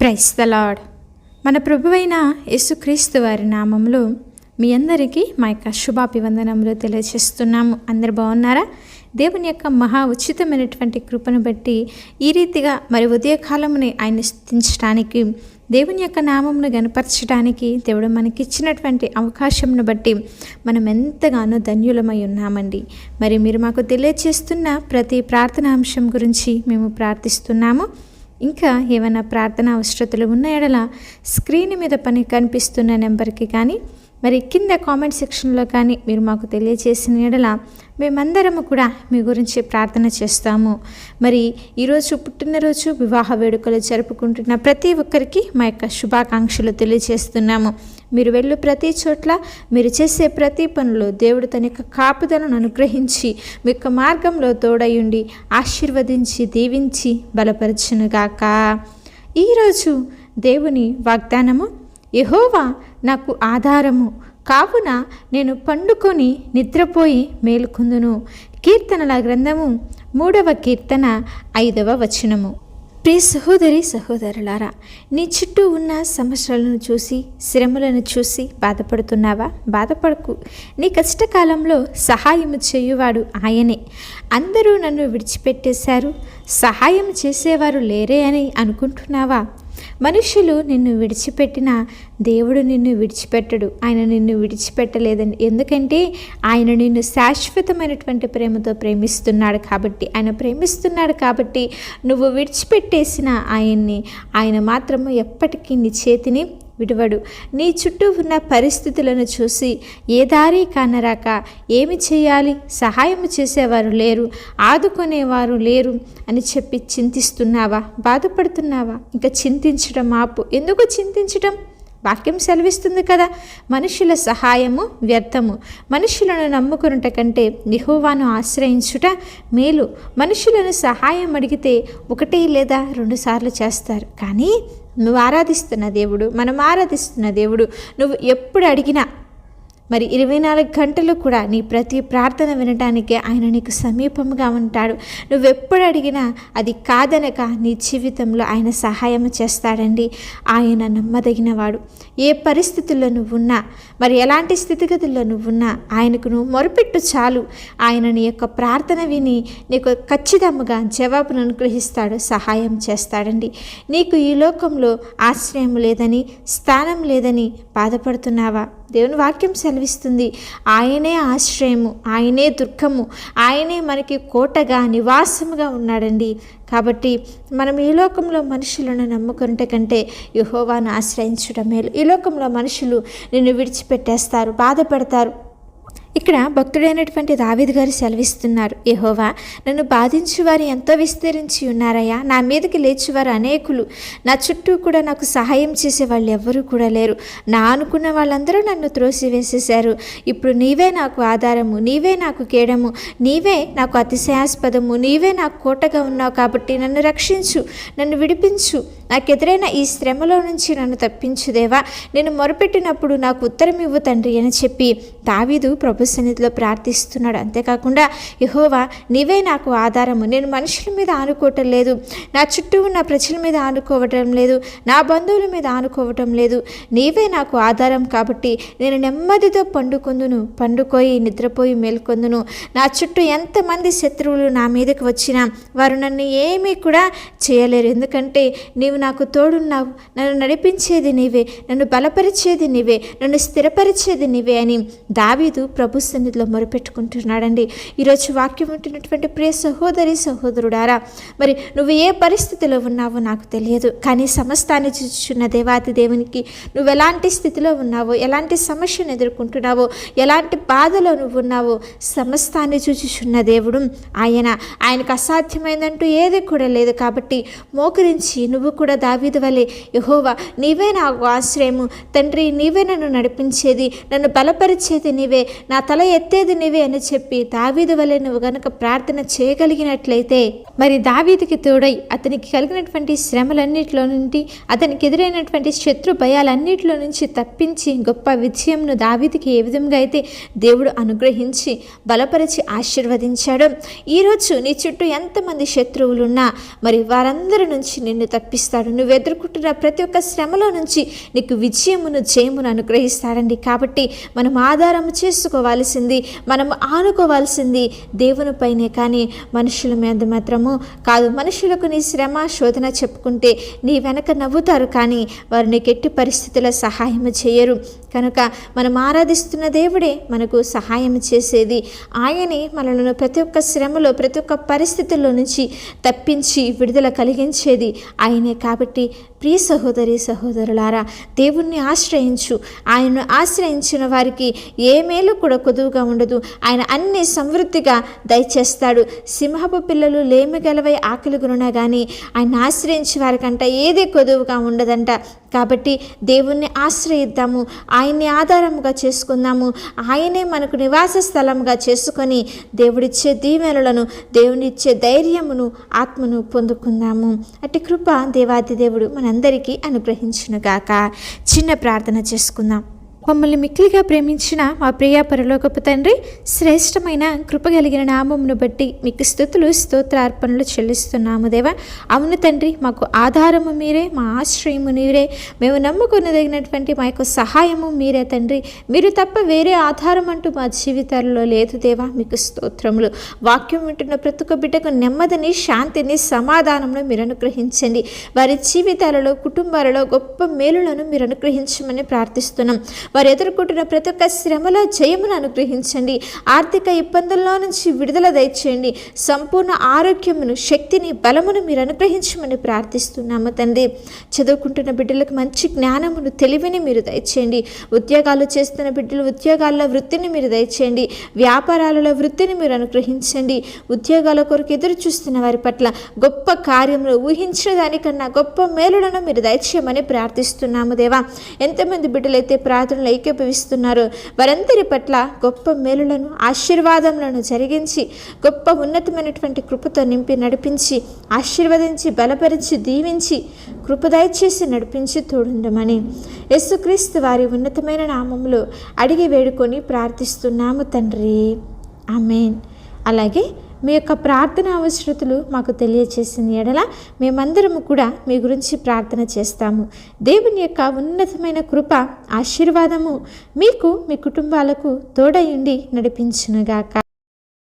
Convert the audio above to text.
Praise the Lord మన ప్రభువైన యేసుక్రీస్తు వారి నామంలో మీ అందరికీ మా యొక్క శుభాభివందనములు తెలియజేస్తున్నాము. అందరు బాగున్నారా? దేవుని యొక్క మహా ఉచితమైనటువంటి కృపను బట్టి ఈ రీతిగా మరి ఉదయకాలముని ఆయన స్థించడానికి దేవుని యొక్క నామమును గనపరచడానికి దేవుడు మనకిచ్చినటువంటి అవకాశంను బట్టి మనం ఎంతగానో ధన్యులమై ఉన్నామండి. మరి మీరు మాకు తెలియజేస్తున్న ప్రతి ప్రార్థనా అంశం గురించి మేము ప్రార్థిస్తున్నాము. ఇంకా ఏమైనా ప్రార్థన అవసరతలు ఉన్న ఎడల స్క్రీన్ మీద పని కనిపిస్తున్న నెంబర్కి కానీ మరి కింద కామెంట్ సెక్షన్లో కానీ మీరు మాకు తెలియజేసిన ఎడల మేమందరము కూడా మీ గురించి ప్రార్థన చేస్తాము. మరి ఈరోజు పుట్టినరోజు వివాహ వేడుకలు జరుపుకుంటున్న ప్రతి ఒక్కరికి మా యొక్క శుభాకాంక్షలు తెలియజేస్తున్నాము. మీరు వెళ్ళు ప్రతి చోట్ల మీరు చేసే ప్రతి పనిలో దేవుడు తన యొక్క కాపుదలను అనుగ్రహించి మీ యొక్క మార్గంలో తోడయుండి ఆశీర్వదించి దీవించి బలపరచునుగాక. ఈరోజు దేవుని వాగ్దానము యహోవా నాకు ఆధారము కావున నేను పండుకొని నిద్రపోయి మేలుకుందును. కీర్తనల గ్రంథము మూడవ కీర్తన ఐదవ వచనము. ప్రియ సహోదరి సహోదరులారా నీ చుట్టూ ఉన్న సమస్యలను చూసి శ్రమలను చూసి బాధపడుతున్నావా? బాధపడకు. నీ కష్టకాలంలో సహాయం చేయువాడు ఆయనే. అందరూ నన్ను విడిచిపెట్టేశారు. సహాయం చేసేవారు లేరే అని అనుకుంటున్నావా? మనుషులు నిన్ను విడిచిపెట్టినా దేవుడు నిన్ను విడిచిపెట్టడు. ఆయన నిన్ను విడిచిపెట్టలేదని. ఎందుకంటే ఆయన నిన్ను శాశ్వతమైనటువంటి ప్రేమతో ప్రేమిస్తున్నాడు కాబట్టి ఆయన ప్రేమిస్తున్నాడు కాబట్టి నువ్వు విడిచిపెట్టేసిన ఆయన్ని ఆయన మాత్రము ఎప్పటికీ నీ చేతిని విడవడు. నీ చుట్టూ ఉన్న పరిస్థితులను చూసి ఏ దారి కానరాక ఏమి చేయాలి? సహాయం చేసేవారు లేరు ఆదుకునేవారు లేరు అని చెప్పి చింతిస్తున్నావా? బాధపడుతున్నావా? ఇంకా చింతించడం ఆపు. ఎందుకు చింతించడం వాక్యం సెలవిస్తుంది కదా. మనుషుల సహాయము వ్యర్థము. మనుషులను నమ్ముకునుట కంటే నిహోవాను ఆశ్రయించుట మేలు. మనుషులను సహాయం అడిగితే ఒకటి లేదా రెండుసార్లు చేస్తారు. కానీ నువ్వు ఆరాధిస్తున్న దేవుడు మనం ఆరాధిస్తున్న దేవుడు నువ్వు ఎప్పుడు అడిగినా మరి ఇరవై నాలుగు గంటలు కూడా నీ ప్రతి ప్రార్థన వినటానికి ఆయన నీకు సమీపంగా ఉంటాడు. నువ్వెప్పుడు అడిగినా అది కాదనక నీ జీవితంలో ఆయన సహాయం చేస్తాడండి. ఆయన నమ్మదగినవాడు. ఏ పరిస్థితుల్లో నువ్వున్నా మరి ఎలాంటి స్థితిగతుల్లో నువ్వున్నా ఆయనకు నువ్వు మొరపెట్టు చాలు. ఆయన నీ యొక్క ప్రార్థన విని నీకు ఖచ్చితంగా జవాబును అనుగ్రహిస్తాడు సహాయం చేస్తాడండి. నీకు ఈ లోకంలో ఆశ్రయం లేదని స్థానం లేదని బాధపడుతున్నావా? దేవుని వాక్యం కనిపిస్తుంది ఆయనే ఆశ్రయము ఆయనే దుర్గము ఆయనే మనకి కోటగా నివాసముగా ఉన్నాడండి. కాబట్టి మనం ఈ లోకంలో మనుషులను నమ్ముకుంటే కంటే యహోవాను ఆశ్రయించడం మేలు ఈ లోకంలో మనుషులు నిన్ను విడిచిపెట్టేస్తారు బాధపెడతారు. ఇక్కడ భక్తుడైనటువంటి దావిద్ గారు సెలవిస్తున్నారు. యహోవా నన్ను బాధించు వారు ఎంతో విస్తరించి ఉన్నారయ్యా. నా మీదకి లేచివారు అనేకులు. నా చుట్టూ కూడా నాకు సహాయం చేసే వాళ్ళు ఎవ్వరూ కూడా లేరు. నా అనుకున్న వాళ్ళందరూ నన్ను త్రోసివేసేశారు. ఇప్పుడు నీవే నాకు ఆధారము నీవే నాకు కేడము నీవే నాకు అతిశయాస్పదము నీవే నాకు కోటగా ఉన్నావు కాబట్టి నన్ను రక్షించు నన్ను విడిపించు. నాకు ఎదురైన ఈ శ్రమలో నుంచి నన్ను తప్పించుదేవా నేను మొరపెట్టినప్పుడు నాకు ఉత్తరం ఇవ్వు తండ్రి అని చెప్పి దావీదు ప్రభు సన్నిధిలో ప్రార్థిస్తున్నాడు. అంతేకాకుండా యహోవా నీవే నాకు ఆధారము. నేను మనుషుల మీద ఆనుకోవటం లేదు. నా చుట్టూ ఉన్న ప్రజల మీద ఆనుకోవటం లేదు. నా బంధువుల మీద ఆనుకోవటం లేదు. నీవే నాకు ఆధారం కాబట్టి నేను నెమ్మదితో పండుకొందును. పండుకోయి నిద్రపోయి మేల్కొందును. నా చుట్టూ ఎంతమంది శత్రువులు నా మీదకి వచ్చినా వారు నన్ను ఏమీ కూడా చేయలేరు. ఎందుకంటే నీవు నాకు తోడున్నావు. నన్ను నడిపించేది నీవే. నన్ను బలపరిచేది నీవే. నన్ను స్థిరపరిచేది నీవే అని దావీదు ప్రభు సన్నిధిలో మొరపెట్టుకుంటున్నాడండి. ఈరోజు వాక్యం ఉంటున్నటువంటి ప్రియ సహోదరి సహోదరుడారా మరి నువ్వు ఏ పరిస్థితిలో ఉన్నావో నాకు తెలియదు. కానీ సమస్తాన్ని చూచున్న దేవాతి దేవునికి నువ్వు ఎలాంటి స్థితిలో ఉన్నావో ఎలాంటి సమస్యను ఎదుర్కొంటున్నావో ఎలాంటి బాధలో నువ్వు ఉన్నావో సమస్తాన్ని చూచుచున్న దేవుడు ఆయన. ఆయనకు అసాధ్యమైందంటూ ఏది కూడా లేదు. కాబట్టి మోకరించి నువ్వు కూడా దావీదు వలె యహోవా నీవే నాకు ఆశ్రయము. తండ్రి నీవే నన్ను నడిపించేది. నన్ను బలపరిచేది నీవే. నా తల ఎత్తేది నువ్వే అని చెప్పి దావీదు వలె నువ్వు గనక ప్రార్థన చేయగలిగినట్లయితే మరి దావీదికి తోడై అతనికి కలిగినటువంటి శ్రమలన్నిటిలో నుండి అతనికి ఎదురైనటువంటి శత్రు భయాలన్నిటిలో నుంచి తప్పించి గొప్ప విజయంను దావీదికి ఏ విధంగా అయితే దేవుడు అనుగ్రహించి బలపరిచి ఆశీర్వదించాడు ఈరోజు నీ చుట్టూ ఎంతమంది శత్రువులున్నా మరి వారందరి నుంచి నిన్ను తప్పిస్తాడు. నువ్వు ఎదుర్కొంటున్న ప్రతి ఒక్క శ్రమలో నుంచి నీకు విజయమును జయమును అనుగ్రహిస్తాడండి. కాబట్టి మనం ఆధారం చేసుకోవాల్సింది మనం ఆనుకోవాల్సింది దేవుని పైనే కానీ మనుషుల మీద మాత్రము కాదు. మనుషులకు నీ శ్రమ శోధన చెప్పుకుంటే నీ వెనక నవ్వుతారు. కానీ వారు నీకు ఎట్టి పరిస్థితుల్లో సహాయం చేయరు. కనుక మనం ఆరాధిస్తున్న దేవుడే మనకు సహాయం చేసేది. ఆయనే మనలను ప్రతి ఒక్క శ్రమలో ప్రతి ఒక్క పరిస్థితుల్లో నుంచి తప్పించి విడుదల కలిగించేది ఆయనే కాబట్టి. ప్రియ సహోదరి సహోదరులారా దేవుణ్ణి ఆశ్రయించు. ఆయన్ను ఆశ్రయించిన వారికి ఏ మేలు కూడా కొదువుగా ఉండదు. ఆయన అన్ని సమృద్ధిగా దయచేస్తాడు. సింహపు పిల్లలు లేమి గలవై ఆకలి గురునా కానీ ఆయన ఆశ్రయించే వారికంట ఏదే కొదువుగా ఉండదంట. కాబట్టి దేవుణ్ణి ఆశ్రయిద్దాము. ఆయన్ని ఆధారముగా చేసుకుందాము. ఆయనే మనకు నివాస స్థలంగా చేసుకొని దేవుడిచ్చే దీవెనలను దేవునిచ్చే ధైర్యమును ఆత్మను పొందుకుందాము. అట్టి కృప దేవాది దేవుడు మనందరికీ అనుగ్రహించునుగాక. చిన్న ప్రార్థన చేసుకుందాం. మమ్మల్ని మిక్కిలిగా ప్రేమించిన మా ప్రియ పరలోకపు తండ్రి శ్రేష్టమైన కృపగలిగిన నామమును బట్టి మీకు స్థుతులు స్తోత్రార్పణలు చెల్లిస్తున్నాము దేవా. అవును తండ్రి మాకు ఆధారము మీరే మా ఆశ్రయము మీరే మేము నమ్ముకునదగినటువంటి మా యొక్క సహాయము మీరే తండ్రి. మీరు తప్ప వేరే ఆధారం అంటూ మా జీవితాల్లో లేదు దేవా. మీకు స్తోత్రములు. వాక్యం వింటున్న ప్రతి ఒక్క బిడ్డకు నెమ్మదిని శాంతిని సమాధానమును మీరు అనుగ్రహించండి. వారి జీవితాలలో కుటుంబాలలో గొప్ప మేలులను మీరు అనుగ్రహించమని ప్రార్థిస్తున్నాం. వారు ఎదుర్కొంటున్న ప్రతి ఒక్క శ్రమలో జయమును అనుగ్రహించండి. ఆర్థిక ఇబ్బందుల్లో నుంచి విడుదల దయచేయండి. సంపూర్ణ ఆరోగ్యమును శక్తిని బలమును మీరు అనుగ్రహించమని ప్రార్థిస్తున్నాము తండ్రి. చదువుకుంటున్న బిడ్డలకు మంచి జ్ఞానమును తెలివిని మీరు దయచేయండి. ఉద్యోగాలు చేస్తున్న బిడ్డలు ఉద్యోగాల్లో వృత్తిని మీరు దయచేయండి. వ్యాపారాలలో వృత్తిని మీరు అనుగ్రహించండి. ఉద్యోగాల కొరకు ఎదురు చూస్తున్న వారి పట్ల గొప్ప కార్యములు ఊహించిన దానికన్నా గొప్ప మేలులను మీరు దయచేయమని ప్రార్థిస్తున్నాము దేవా. ఎంతమంది బిడ్డలైతే ప్రార్థన ఐక్యభవిస్తున్నారో వారందరి పట్ల గొప్ప మేలులను ఆశీర్వాదములను జరిగించి గొప్ప ఉన్నతమైనటువంటి కృపతో నింపి నడిపించి ఆశీర్వదించి బలపరిచి దీవించి కృప దయచేసి నడిపించి తోడుండమని యేసుక్రీస్తు వారి ఉన్నతమైన నామంలో అడిగి వేడుకొని ప్రార్థిస్తున్నాము తండ్రి. ఆమెన్. అలాగే మీ యొక్క ప్రార్థన అవసరతలు మాకు తెలియచేసిన ఎడల మేమందరము కూడా మీ గురించి ప్రార్థన చేస్తాము. దేవుని యొక్క ఉన్నతమైన కృప ఆశీర్వాదము మీకు మీ కుటుంబాలకు తోడయుండి నడిపించునుగాక.